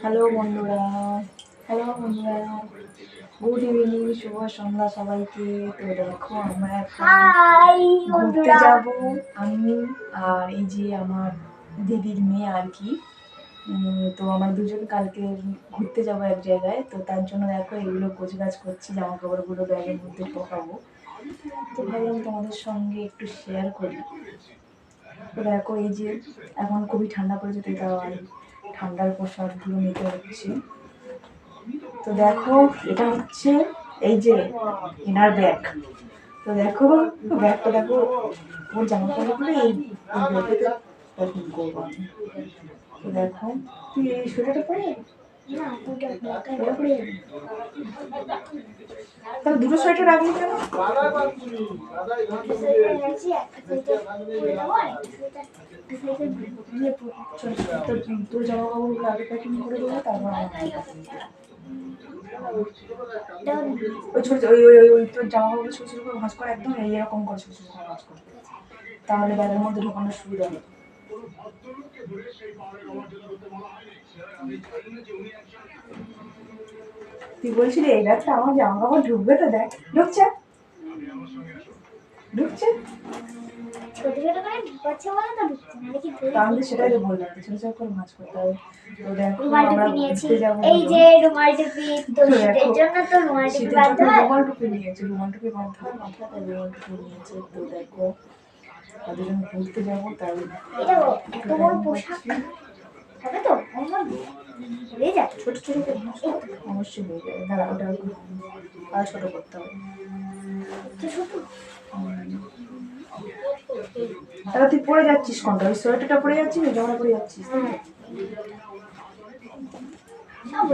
Hello বন্ধুরা। Hello বন্ধুরা। Good evening শুভ সন্ধ্যা সবাইকে। তো দেখো আমরা ঘুরতে যাব আমি আর এই যে আমার দিদির মেয়ে আর কি। তো আমার দুজন কালকে ঘুরতে যাব এক জায়গায়। তো তার জন্য দেখো এগুলো গোছগাছ করছি জামা কাপড়গুলো ব্যাগের মধ্যে ঢোকাবো তো ভাবলাম তোমাদের সঙ্গে একটু শেয়ার করি। তো দেখো এই যে এখন খুবই ঠান্ডা পড়েছে তো তাও আর ঠান্ডার পোশাকগুলো নিতে হচ্ছে তো দেখো, এটা হচ্ছে এই যে এনার ব্যাগ তো দেখো, ব্যাগটা দেখো ওর জামা কাপড়গুলো এই তো দেখো, তুই এই সোজাটা পরে তাহলে দুটো সোয়েটার রাখলি কেন? তোর জামা কাপড়গুলো আগে প্যাকিং করে দেবো তারপর ওই ছোট ওই ওই তোর জামা কাপড় করে ভাঁজ করে একদম এই এরকম করে ছোট তাহলে ব্যাগের মধ্যে ঢোকানোর সুবিধা হবে। তুই বলছিলি এই ব্যাগটা আমার জামা কাপড় ঢুকবে তো দেখ। ঢুকছে? ঢুকছে ছোট ছোট করে ঢুকাচ্ছে বলে তো ঢুকছে? না দেখি তা আমি তো সেটাই তো বললাম ছোট ছোট করে ভাঁজ করতে হবে। তো দেখো আমরা ঘুরতে যাব এই যে রুমাল টুপি তো দেখো। শীতের জন্য তো রুমাল টুপি হয়। রুমাল টুপি নিয়েছে রুমাল টুপি বাঁধতে হয় মাথায় তাই রুমাল টুপি নিয়েছে তো দেখো। আর দুজন ঘুরতে যাব তাই এত বড় পোশাক। হবে তো? হয়ে যায় ছোট ছোট। অবশ্যই হয়ে যাবে। দাঁড়া ওটা আর ছোট করতে হবে। ছোট। তাহলে তুই পরে যাচ্ছিস কোনটা? ওই সোয়েটারটা পরে যাচ্ছিস না জামাটা পরে যাচ্ছিস? হ্যাঁ। সব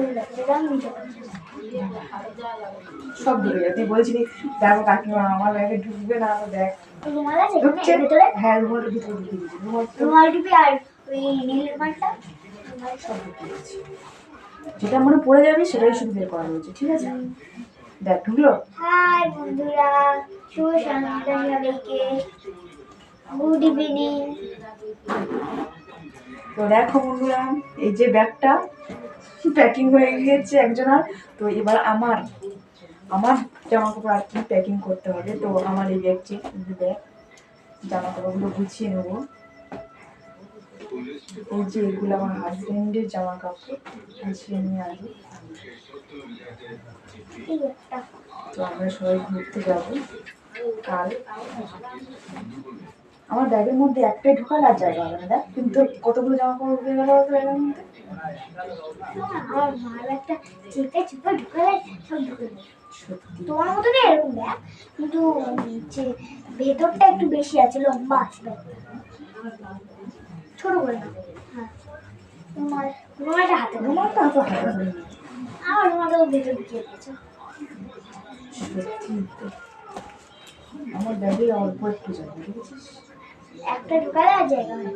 সব ঢুকে যাবে তুই বলছিলি দেখো কাকিমা আমার ব্যাগে ঢুকবে না আমার ভেতরে? হ্যাঁ রুমালটা ভিতরে ঢুকে দিয়েছি। রুমাল তো আর ওই নীল রুমালটা রুমালটা সব ঢুকে দিয়েছি। যেটা মনে পড়ে যাবে সেটাই শুধু বের করা হয়েছে ঠিক আছে? দেখ ঢুকলো? হাই বন্ধুরা শুভ সন্ধ্যা সবাইকে। গুড ইভিনিং তো দেখো বন্ধুরা, এই যে ব্যাগটা প্যাকিং হয়ে গিয়েছে একজনার। তো এবার আমার আমার জামা কাপড় আর কি প্যাকিং করতে হবে। তো আমার এই ব্যাগটি ব্যাগ জামা কাপড়গুলো গুছিয়ে নেব। এই যে এগুলো আমার হাজবেন্ডের জামা কাপড় গুছিয়ে নিয়ে আসব। তো আমরা সবাই ঘুরতে যাব কাল। আমার ব্যাগের মধ্যে একটাই ঢোকার আর জায়গা হবে না দেখ। কিন্তু কতগুলো জামা কাপড় ঢুকে গেল ব্যাগের মধ্যে। আমার মাল একটা চেপে চেপে ঢুকালে সব ঢুকে তোমার মতো না এরকম ব্যাগ কিন্তু ভেতরটা একটু বেশি আছে লম্বা আছে ছোট করে না হ্যাঁ। রুমালটা হাতে। রুমালটা তো হাতে আমার ভেতর ঢুকিয়ে দিয়েছ। আমার ব্যাগে অল্প একটু জায়গা দেখেছিস একটা ঢুকালে আর জায়গা হয়।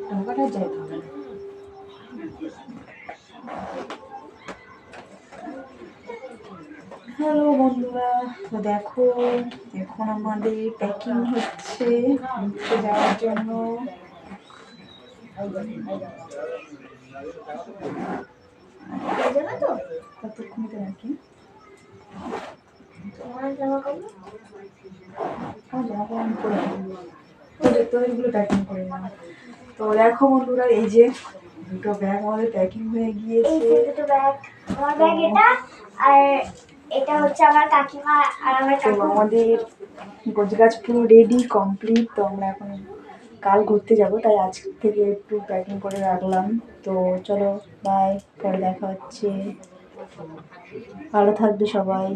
জায়গা হবে হ্যালো বন্ধুরা তো দেখো এখন আমাদের প্যাকিং হচ্ছে যাওয়ার জন্য। যাবে তো? রাখি? জামা কাপড়? আমার তোদের তোদেরগুলো প্যাকিং করে নাও তো দেখো বন্ধুরা এই যে দুটো ব্যাগ আমাদের প্যাকিং হয়ে গিয়েছে। দুটো ব্যাগ আমার ব্যাগ এটা আর এটা হচ্ছে আমার কাকিমা আর আমার তো আমাদের গোছগাছ পুরো রেডি কমপ্লিট তো আমরা এখন কাল ঘুরতে যাব তাই আজ থেকে একটু প্যাকিং করে রাখলাম। তো চলো বাই পরে দেখা হচ্ছে। ভালো থাকবে সবাই।